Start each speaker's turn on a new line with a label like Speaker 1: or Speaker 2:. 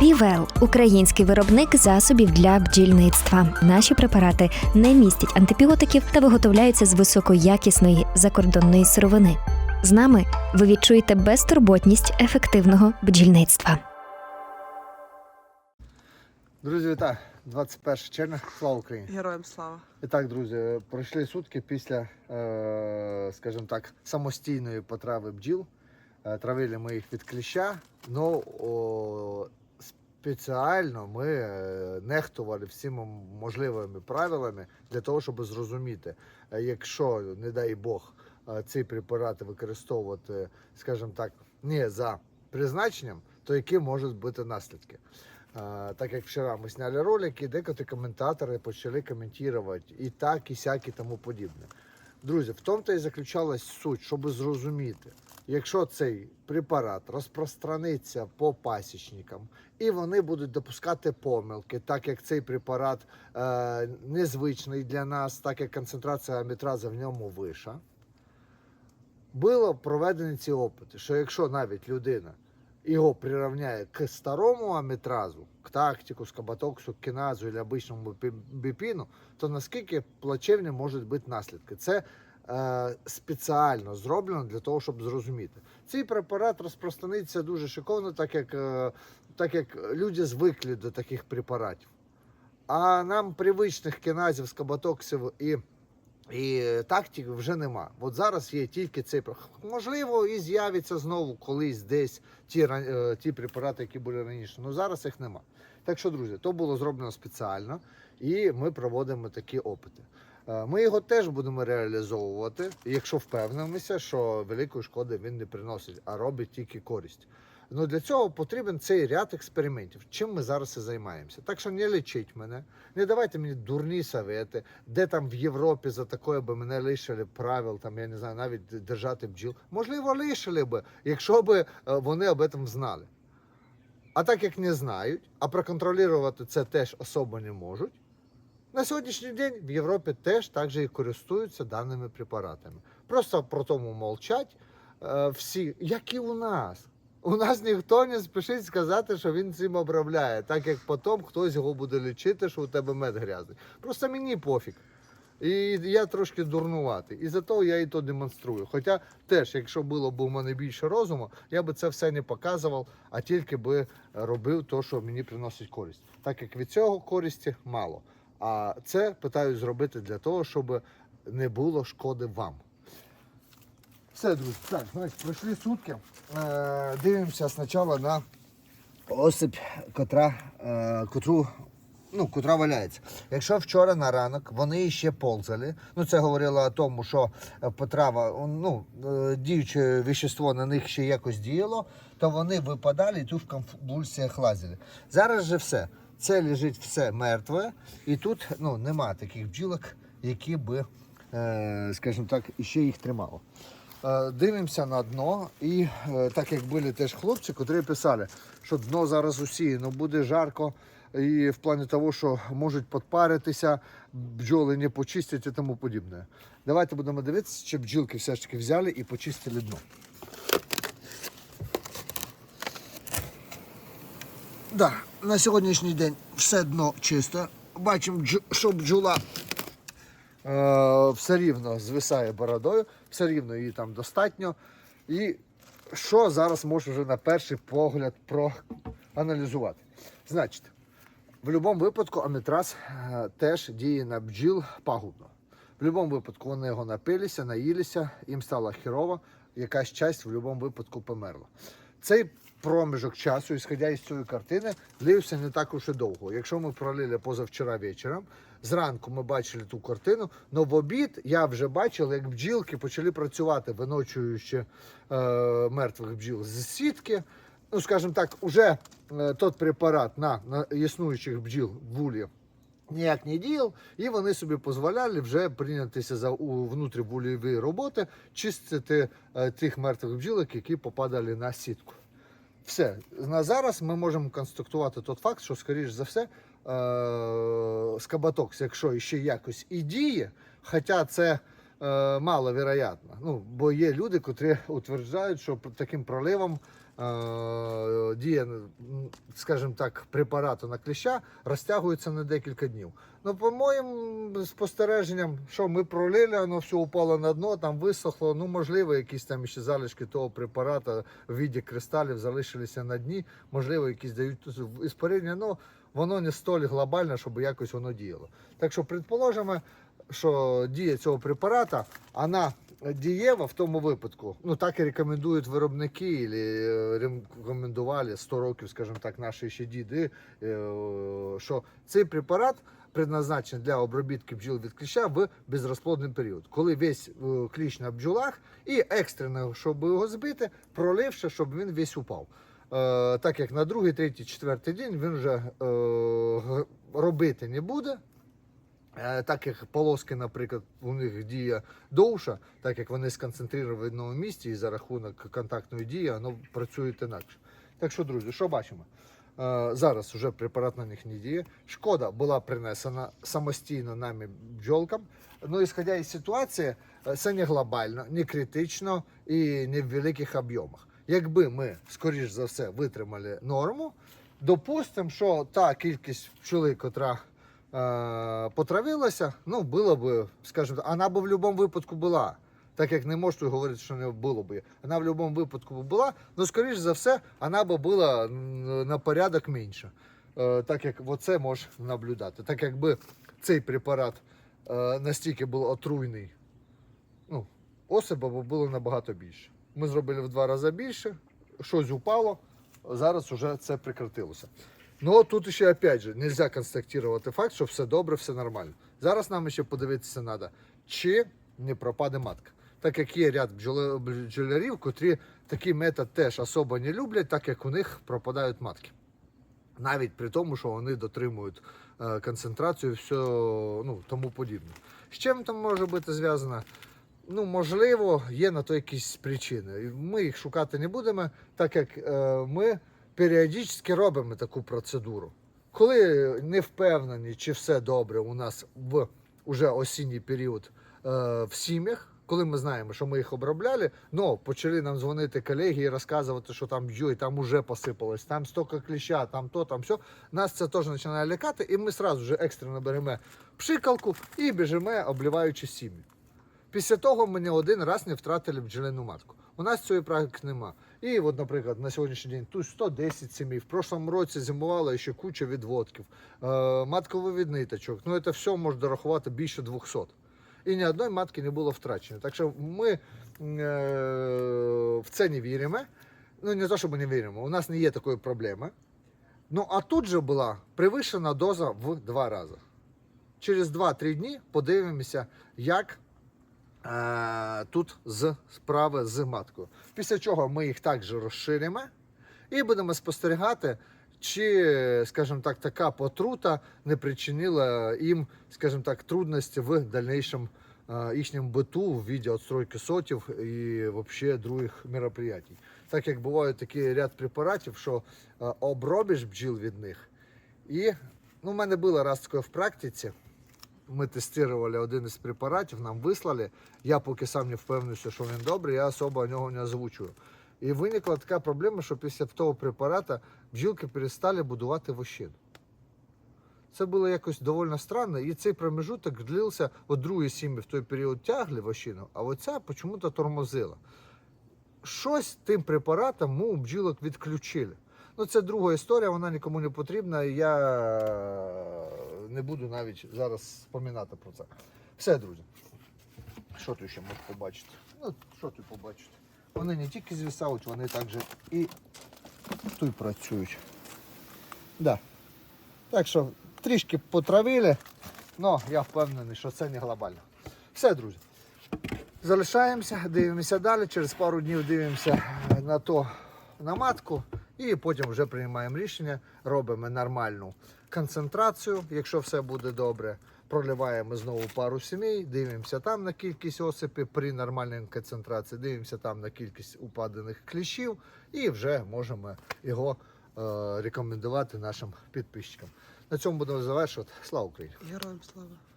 Speaker 1: Півел український виробник засобів для бджільництва. Наші препарати не містять антибіотиків та виготовляються з високоякісної закордонної сировини. З нами ви відчуєте безтурботність ефективного бджільництва.
Speaker 2: Друзі, вітаю! 21 червня, слава Україні!
Speaker 3: Героям слава.
Speaker 2: І так, друзі, пройшли сутки після, е, скажімо так, самостійної потрави бджіл. Е, Травили ми їх від кліща, але спеціально ми е, нехтували всіма можливими правилами для того, щоб зрозуміти, е, якщо, не дай Бог, е, ці препарати використовувати, скажімо так, не за призначенням, то які можуть бути наслідки. Так як вчора ми зняли ролики, декотрі коментатори почали коментувати і так, і сяк, і тому подібне. Друзі, в тому то і заключалась суть, щоб зрозуміти, якщо цей препарат розпространиться по пасічникам, і вони будуть допускати помилки, так як цей препарат е, незвичний для нас, так як концентрація амітраза в ньому вища, було проведені ці опити, що якщо навіть людина його прирівняє к старому амітразу, к тактику, скабатоксу, кіназу і обичному біпіну, то наскільки плачевні можуть бути наслідки? Це спеціально зроблено для того, щоб зрозуміти. Цей препарат розпространиться дуже шиковно, так як, е, так як люди звикли до таких препаратів. А нам привичних кіназів, скабатоксів і і тактик вже нема. От зараз є тільки цей про- можливо, і з'явиться знову колись десь ті, е, ті препарати, які були раніше. Ну зараз їх нема. Так що, друзі, то було зроблено спеціально, і ми проводимо такі опити. Е, Ми його теж будемо реалізовувати, якщо впевнимося, що великої шкоди він не приносить, а робить тільки користь. Ну для цього потрібен цей ряд експериментів. Чим ми зараз і займаємося. Так що не лічіть мене, не давайте мені дурні совети, де там в Європі за таке би мене лишили правил, там я не знаю, навіть держати бджіл. Можливо, лишили би, якщо би е, вони об этом знали. А так як не знають, а проконтролювати це теж особо не можуть. На сьогоднішній день в Європі теж так же і користуються даними препаратами. Просто про тому молчать е, всі, як і у нас. У нас ніхто не спішить сказати, що він цим обробляє, так як потім хтось його буде лічити, що у тебе мед грязний. Просто мені пофіг. І я трошки дурнуватий. І зато я і то демонструю. Хоча теж, якщо було б у мене більше розуму, я би це все не показував, а тільки би робив те, що мені приносить користь. Так як від цього користі мало. А це питаю зробити для того, щоб не було шкоди вам. Все, друзі, так, значить, пройшли сутки. Е, дивимося спочатку на осип, котра, е, котру, ну, котра валяється. Якщо вчора на ранок вони ще ползали, ну це говорило о тому, що е, потрава, ну, е, діюче вещество на них ще якось діяло, то вони випадали і тут в конвульсіях лазили. Зараз же все. Це лежить все мертве, і тут ну, нема таких бджілок, які би, е, скажімо так, іще їх тримало. Дивимося на дно, і так як були теж хлопці, котрі писали, що дно зараз усіяно, буде жарко, і в плані того, що можуть підпаритися, бджоли не почистять і тому подібне. Давайте будемо дивитися, чи бджілки все ж таки взяли і почистили дно. Да, на сьогоднішній день все дно чисто. Бачимо, що бджола е, все рівно звисає бородою, все рівно її там достатньо. І що зараз можна вже на перший погляд проаналізувати? Значить, в будь-якому випадку амітраз е, теж діє на бджіл пагубно. В будь-якому випадку вони його напилися, наїлися, їм стало хірово, якась часть в будь-якому випадку померла. Цей проміжок часу, ісходя із цієї картини, длився не так уж і довго. Якщо ми пролили позавчора вечором, зранку ми бачили ту картину, але в обід я вже бачив, як бджілки почали працювати, виночуючи е, мертвих бджіл з сітки. Ну, скажімо так, уже е, тот препарат на, на існуючих бджіл в вулі ніяк не діяв, і вони собі дозволяли вже прийнятися за у внутрівульові роботи, чистити е, тих мертвих бджілок, які попадали на сітку. Все, на зараз ми можемо констатувати той факт, що, скоріш за все, е, скабатокс, якщо ще якось і діє, хоча це е, маловероятно. Ну, бо є люди, котрі утверджають, що таким проливом е, дія, скажімо так, препарату на кліща розтягується на декілька днів. Ну, по моїм спостереженням, що ми пролили, воно все упало на дно, там висохло. Ну, можливо, якісь там ще залишки того препарату в віді кристалів залишилися на дні, можливо, якісь дають іспарення, ну воно не столь глобальне, щоб якось воно діяло. Так що, предположимо, що дія цього препарата, вона дієва в тому випадку. Ну так і рекомендують виробники, і рекомендували 100 років, скажімо так, наші ще діди, е, що цей препарат предназначений для обробітки бджіл від кліща в безрозплодний період, коли весь е, кліщ на бджолах, і екстрено, щоб його збити, проливши, щоб він весь упав. Е, так як на другий, третій, четвертий день він вже е, робити не буде. Е, Так як полоски, наприклад, у них діє довша, так як вони сконцентровані в одному місці і за рахунок контактної дії воно працює інакше. Так що, друзі, що бачимо? Е, Зараз вже препарат на них не діє. Шкода була принесена самостійно нами бджолкам. Ну, ісходя із ситуації, е, це не глобально, не критично і не в великих об'ємах. Якби ми, скоріш за все, витримали норму, допустимо, що та кількість пчоли, котра потравилася, ну, було б, скажімо, вона б в будь-якому випадку була. Так як не можу говорити, що не було б. Вона в будь-якому випадку була, ну, скоріш за все, вона б була на порядок менша. Е, так як оце можеш наблюдати. Так якби цей препарат е, настільки був отруйний, ну, особа було набагато більше. Ми зробили в два рази більше, щось упало, зараз вже це прекратилося. Ну тут ще опять же нельзя констатувати факт, що все добре, все нормально. Зараз нам ще подивитися треба, чи не пропаде матка. Так як є ряд бджолярів, котрі такий метод теж особо не люблять, так як у них пропадають матки. Навіть при тому, що вони дотримують е, концентрацію все ну, тому подібне. З чим там може бути зв'язано? Ну, можливо, є на то якісь причини. Ми їх шукати не будемо, так як е, ми періодично робимо таку процедуру. Коли не впевнені, чи все добре у нас в уже осінній період е, в сім'ях, коли ми знаємо, що ми їх обробляли, ну почали нам дзвонити колеги і розказувати, що там йой, там уже посипалось, там стільки кліща, там то, там все. Нас це теж починає лякати, і ми одразу вже екстрено беремо пшикалку і біжимо, обливаючи сім'ї. Після того ми не один раз не втратили бджолину матку. У нас цієї практики нема. І от, наприклад, на сьогоднішній день тут 110 сімей. В прошлому році зимувала ще куча відводків, е, матковий ниточок. Ну, це все можна дорахувати більше 200. І ні одної матки не було втрачено. Так що ми е, в це не віримо. Ну, не те, що ми не віримо, у нас не є такої проблеми. Ну, а тут же була перевищена доза в два рази. Через 2-3 дні подивимося, як тут з справи з маткою. Після чого ми їх також розширимо і будемо спостерігати, чи, скажімо так, така потрута не причинила їм, скажімо так, трудності в дальнейшем е, їхньому биту в віді отстройки сотів і взагалі других мероприятий. Так як буває такий ряд препаратів, що обробиш бджіл від них. І ну, у мене було раз таке в практиці. Ми тестували один із препаратів, нам вислали. Я поки сам не впевнився, що він добрий, я особо нього не озвучую. І виникла така проблема, що після того препарата бджілки перестали будувати вощину. Це було якось доволі странно, і цей промежуток длився, от другі сім'ї в той період тягли вощину, а оця чому-то тормозила. Щось тим препаратом ми у бджілок відключили. Ну, це друга історія, вона нікому не потрібна, я не буду навіть зараз споминати про це. Все, друзі. Що тут ще можна побачити? Ну, що тут побачити? Вони не тільки звісають, вони також і тут працюють. Да. Так що трішки потравили, але я впевнений, що це не глобально. Все, друзі. Залишаємося, дивимося далі. Через пару днів дивимося на то на матку і потім вже приймаємо рішення, робимо нормальну концентрацію, якщо все буде добре. Проливаємо знову пару сімей, дивимося там на кількість осипів при нормальній концентрації, дивимося там на кількість упадених кліщів і вже можемо його е, рекомендувати нашим підписчикам. На цьому будемо завершувати. Слава Україні!
Speaker 3: Героям слава.